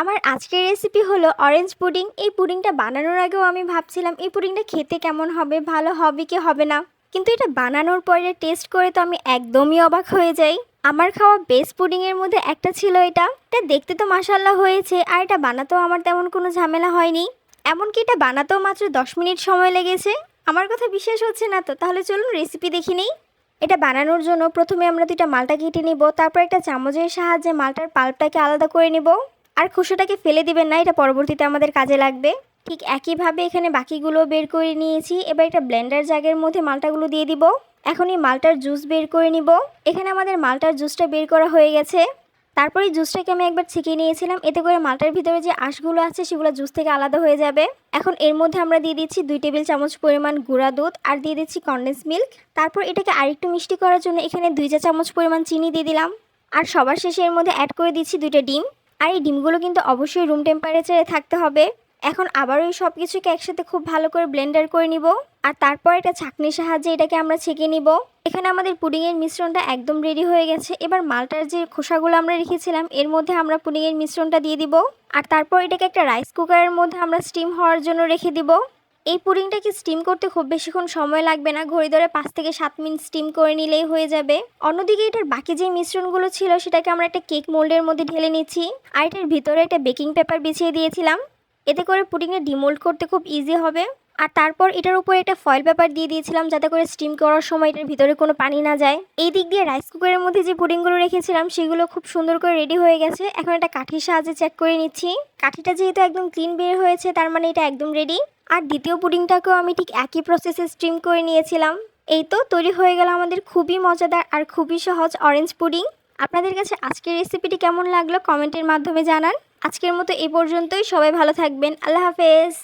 আমার আজকের রেসিপি হলো অরেঞ্জ পুডিং এই পুডিংটা বানানোর আগেও আমি ভাবছিলাম, এই পুডিংটা খেতে কেমন হবে, ভালো হবে কি হবে না? কিন্তু এটা বানানোর পরে টেস্ট করে তো আমি একদমই অবাক হয়ে যাই। আমার খাওয়া বেস্ট পুডিংয়ের মধ্যে একটা ছিল এটা। এটা দেখতে তো মাসাল্লাহ হয়েছে, আর এটা বানাতেও আমার তেমন কোনো ঝামেলা হয়নি। এমনকি এটা বানাতেও মাত্র দশ মিনিট সময় লেগেছে। আমার কথা বিশ্বাস হচ্ছে না তো, তাহলে চলুন রেসিপি দেখি নিই। এটা বানানোর জন্য প্রথমে আমরা দুইটা মালটা কেটে নিব, তারপর একটা চামচের সাহায্যে মালটার পাল্পটাকে আলাদা করে নিব। আর খোসাটাকে ফেলে দিবেন না, এটা পরবর্তীতে আমাদের কাজে লাগবে। ঠিক একইভাবে এখানে বাকিগুলো বের করে নিয়েছি। এবার একটা ব্লেন্ডার জাগের মধ্যে মালটাগুলো দিয়ে দিব। এখন এই মালটার জুস বের করে নিব। এখানে আমাদের মালটার জুসটা বের করা হয়ে গেছে। তারপরে জুসটাকে আমি একবার ছিকিয়ে নিয়েছিলাম। এতে করে মালটার ভিতরে যে আঁশগুলো আছে, সেগুলো জুস থেকে আলাদা হয়ে যাবে। এখন এর মধ্যে আমরা দিয়ে দিচ্ছি দুই টেবিল চামচ পরিমাণ গুঁড়া দুধ আর দিয়ে দিচ্ছি কন্ডেন্স মিল্ক তারপর এটাকে আরেকটু মিষ্টি করার জন্য এখানে দুই চা চামচ পরিমাণ চিনি দিয়ে দিলাম। আর সবার শেষে এর মধ্যে অ্যাড করে দিচ্ছি দুইটা ডিম। আর এই ডিমগুলো কিন্তু অবশ্যই রুম টেম্পারেচারে থাকতে হবে। এখন আবারও এই সব কিছুকে একসাথে খুব ভালো করে ব্লেন্ডার করে নিব। আর তারপর এটা ছাঁকনির সাহায্যে এটাকে আমরা ছেঁকে নিব। এখানে আমাদের পুডিংয়ের মিশ্রণটা একদম রেডি হয়ে গেছে। এবার মালটার যে খোসাগুলো আমরা রেখেছিলাম, এর মধ্যে আমরা পুডিংয়ের মিশ্রণটা দিয়ে দিব। আর তারপর এটাকে একটা রাইস কুকারের মধ্যে আমরা স্টিম হওয়ার জন্য রেখে দিব। এই পুডিংটাকে স্টিম করতে খুব বেশিক্ষণ সময় লাগবে না? ঘড়ি ধরে পাঁচ থেকে সাত মিনিট স্টিম করে নিলেই হয়ে যাবে। অন্যদিকে এটার বাকি যে মিশ্রণগুলো ছিল, সেটাকে আমরা একটা কেক মোল্ডের মধ্যে ঢেলে নিচ্ছি। আর এটার ভিতরে একটা বেকিং পেপার বিছিয়ে দিয়েছিলাম। এতে করে পুডিংয়ে ডিমোল্ড করতে খুব ইজি হবে। আর তারপর এটার উপরে একটা ফয়েল পেপার দিয়ে দিয়েছিলাম, যাতে করে স্টিম করার সময় এটার ভিতরে কোনো পানি না যায়। এই দিক দিয়ে রাইস কুকারের মধ্যে যে পুডিংগুলো রেখেছিলাম, সেগুলো খুব সুন্দর করে রেডি হয়ে গেছে। এখন একটা কাঠির সাহায্যে চেক করে নিচ্ছি। কাঠিটা যেহেতু একদম ক্লিন বের হয়েছে, তার মানে এটা একদম রেডি আর দ্বিতীয় পুডিংটাকেও আমি ঠিক একই প্রসেসে স্টিম করে নিয়েছিলাম। এই তো তৈরি হয়ে গেল আমাদের খুবই মজাদার আর খুবই সহজ অরেঞ্জ পুডিং আপনাদের কাছে আজকের রেসিপিটি কেমন লাগল কমেন্টের মাধ্যমে জানান। আজকের মতো এই পর্যন্তই। সবাই ভালো থাকবেন। আল্লাহ হাফেজ।